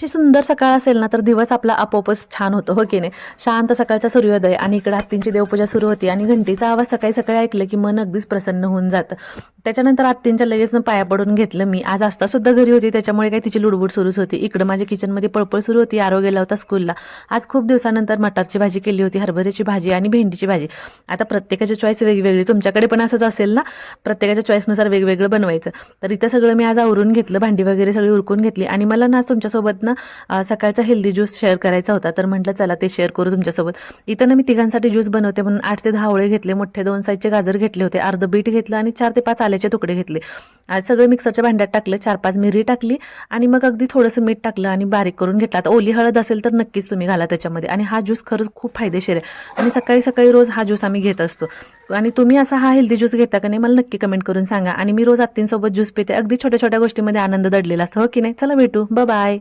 अशी सुंदर सकाळ असेल ना तर दिवस आपला आपोआपच छान होतो हो की नाही? शांत सकाळचा सूर्योदय आणि इकडे आत्तींची देवपूजा सुरू होती आणि घंटीचा आवाज सकाळी सकाळी ऐकलं की मन अगदीच प्रसन्न होऊन जातं. त्याच्यानंतर आत्तींच्या लगेच पाया पडून घेतलं मी. आज आस्था सुद्धा घरी होती त्याच्यामुळे काही तिची लुडबुड सुरूच होती. इकडं माझ्या किचनमध्ये पळपळ सुरू होती आरो गेला होता स्कूलला आज खूप दिवसानंतर मटारची भाजी केली होती हरभऱ्याची भाजी आणि भेंडीची भाजी. आता प्रत्येकाची चॉईस वेगवेगळी. तुमच्याकडे पण असंच असेल ना? प्रत्येकाच्या चॉईसनुसार वेगवेगळं बनवायचं. तर इथं सगळं मी आज आवरून घेतलं भांडी वगैरे सगळी उरकून घेतली आणि मला ना आज तुमच्यासोबत ना अं, सकाळचा हेल्दी ज्यूस शेअर करायचा होता. तर म्हटलं चला ते शेअर करू तुमच्यासोबत. इथं ना मी तिघांसाठी ज्यूस बनवते म्हणून आठ ते दहा ओळे घेतले मोठे दोन साईजचे गाजर घेतले होते अर्ध बीट घेतलं आणि चार ते पाच आल्याचे तुकडे घेतले. आज मिक्सरच्या भांड्यात टाकलं चार पाच मिरी टाकली आणि मग अगदी थोडंसं मीठ टाकलं आणि बारीक करून घेतलं. आता ओली हळद असेल तर नक्कीच तुम्ही घाला त्याच्यामध्ये. आणि हा ज्यूस खरंच खूप फायदेशीर आहे. आणि सकाळी सकाळी रोज हा ज्यूस आम्ही घेत असतो. आणि तुम्ही असा हा हेल्दी ज्यूस घेता का नाही मला नक्की कमेंट करून सांगा. आणि मी रोज आत्तींसोबत ज्यूस पिते. अगदी छोट्या छोट्या गोष्टीमध्ये आनंद दडलेला असतो. हो की नाही? चला भेटू. बाय